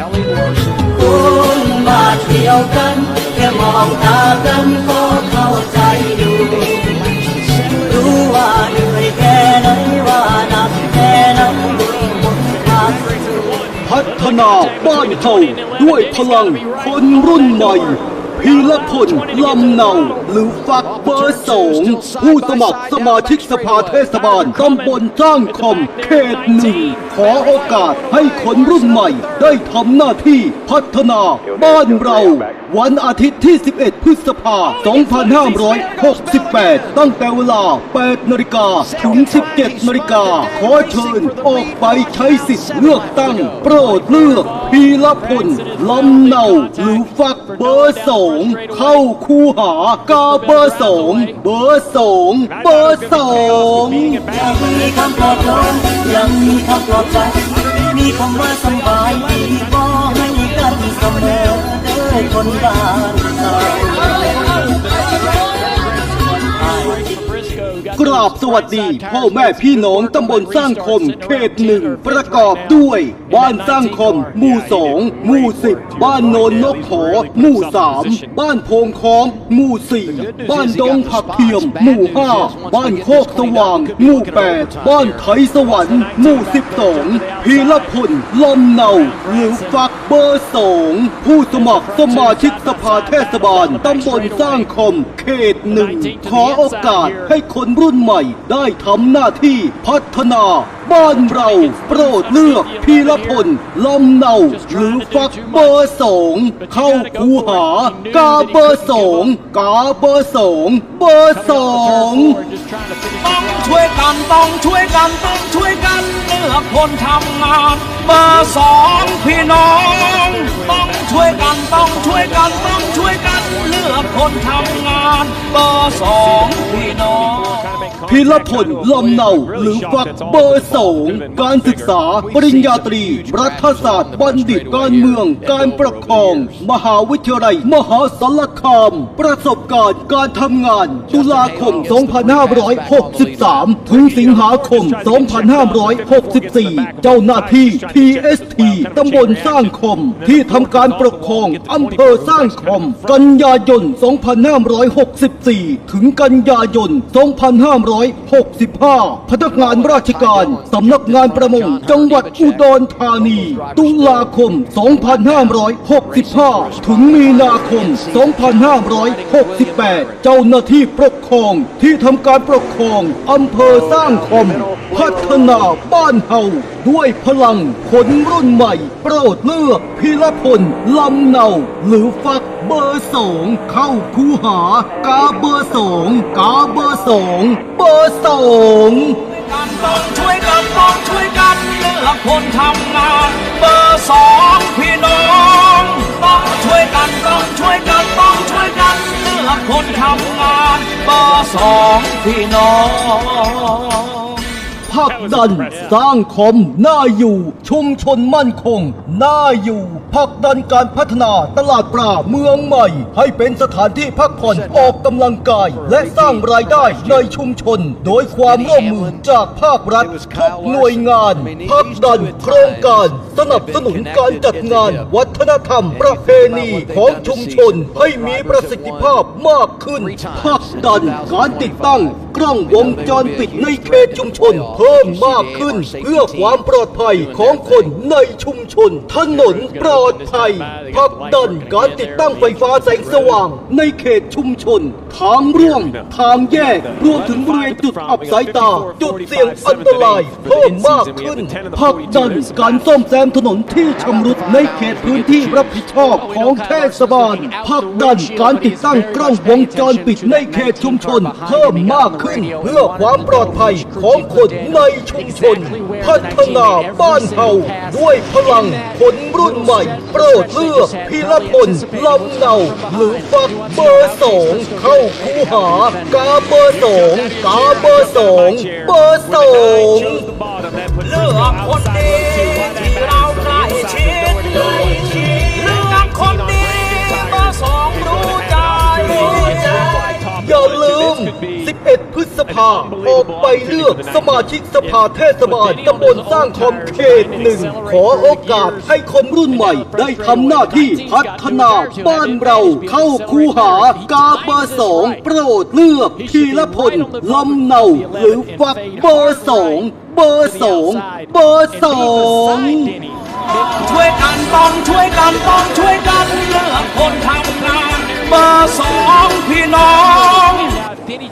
Kelly Larson. คุณมาเที่ยวกัน แค่มองตากันก็เข้าใจอยู่รู้ว่าเหนื่อยแค่ไหนว่าหนักแค่ไหนด้วยหนทางพัฒนาบ้านเฮาด้วยพลังคนรุ่นใหม่ พีละพลลำเนา หรือฟักเบอร์สองผู้สมัครสมาชิกสภาเทศบาลตำบลจ้างคอมเขตหนึ่งขอโอกาสให้คนรุ่นใหม่ ได้ทำหน้าที่พัฒนาบ้านเรา วันอาทิตย์ที่ 11 พฤษภา 2568 ตั้งแต่เวลา 8นาฬิกาถึง 17นาฬิกาขอเชิญออกไปใช้สิทธิ์เลือกตั้ง โปรดเลือกพีละพลลำเนา หรือฟัก เบอร์สองเข้าคู่หากาเบอร์สองเบอร์สองเบอร์สองยังมีคำปลอบโยนยังมีคำปลอบใจมีคำว่าสบายที่ก็ ราบสวัสดี พ่อแม่พี่น้องตำบลสร้างคม เขตหนึ่งประกอบด้วย บ้านสร้างคม หมู่สองหมู่สิบบ้านโนนนกขอหมู่สามบ้านโพงคองหมู่สี่บ้านดงผักเทียม หมู่ห้าบ้านโคกสว่าง หมู่แปดบ้านไทยสวรรค์หมู่สิบสองพีละพลลำเนาหรือฟักเบอร์สองผู้สมัครสมาชิกสภาเทศบาลตำบลสร้างคม เขตหนึ่งขอโอกาสให้คนรุ่นใหม่ได้ทำหน้าที่พัฒนาบ้านเราโปรดเลือกพีละพลลำเนาหรือฟักเบอร์สองเข้าคูหากาเบอร์สองกาเบอร์สองเบอร์สองต้องช่วยกันต้องช่วยกันต้องช่วยกันเลือกคนทำงานเบอร์สองพี่น้องต้องช่วยกันต้องช่วยกันต้องช่วยกันเลือกคนทำงานเบอร์สองพี่น้อง พีละพลลำเนาหรือฟักเบอร์สองการศึกษาปริญญาตรี รัฐศาสตร์บัณฑิตการเมือง การปกครอง มหาวิทยาลัย มหาสารคาม ประสบการณ์การทำงาน ตุลาคม 2563 ถึงสิงหาคม 2564 เจ้าหน้าที่ TST ตำบลสร้างคม ที่ทำการปกครองอำเภอสร้างคม กันยายน 2564 ถึงกันยายน2565 พนักงานราชการสำนักงานประมง จังหวัดอุดรธานี ตุลาคม 2565 ถึงมีนาคม 2568 เจ้าหน้าที่ปกครองที่ทำการปกครองอำเภอสร้างคม พัฒนาบ้านเฮาด้วยพลังคนรุ่นใหม่ โปรดเลือกพิรพลลำเนา หรือฟักเบอร์สองเข้าคูหากาเบอร์สองกาเบอร์สองบอร์สองกันต้องช่วยกันต้องช่วยกันเลือกคนทำงาน เบอร์สองพี่น้องต้องช่วยกันต้องช่วยกันต้องช่วยกันเลือกคนทำงาน เบอร์สองพี่น้อง ผลักดันสร้างคมน่าอยู่ ชุมชนมั่นคงน่าอยู่ผลักดันการพัฒนาตลาดปลาเมืองใหม่ ให้เป็นสถานที่พักผ่อนออกกำลังกาย และสร้างรายได้ในชุมชน โดยความร่วมมือจากภาครัฐทุกหน่วยงานผลักดันโครงการสนับสนุนการจัดงาน วัฒนธรรมประเพณีของชุมชนให้มีประสิทธิภาพมากขึ้นผลักดันการติดตั้งกล้องวงจรปิดในเขตชุมชน เพิ่มมากขึ้น เพื่อความปลอดภัยของคนในชุมชน ถนนปลอดภัยผลักดันการติดตั้งไฟฟ้าแสงสว่าง ในเขตชุมชน ทางร่วม ทางแยกรวมถึงบริเวณจุดอับสายตา จุดเสี่ยงอันตรายเพิ่มมากขึ้นผลักดันการซ่อมแซมถนนที่ชำรุดในเขตพื้นที่รับผิดชอบของเทศบาลผลักดันการติดตั้งกล้องวงจรปิดในเขตชุมชน เพิ่มมากขึ้น เพื่อความปลอดภัยของคนในชุมชน พัฒนาบ้านเฮาด้วยพลังคนรุ่นใหม่ โปรดเลือกพีละพลลำเนาหรือฟักเบอร์สองเข้าคูหากาเบอร์สองกาเบอร์สองเบอร์สองเลือกคนดี 11 พฤษภาาออกไปเลือกสมาชิกสภาเทศบาลตำบลสร้างคอมเขตหนึ่ง ขอโอกาสให้คนรุ่นใหม่ ได้ทำหน้าที่พัฒนาบ้านเราเข้าคูหากาเบอร์สองโปรดเลือกทีละพลลำเนาหรือฝักเบอร์สองเบอร์สองเบอร์สองช่วยกันต้องช่วยกันต้องช่วยกันเลือกคนทำงาน เบอร์สองพี่น้อง any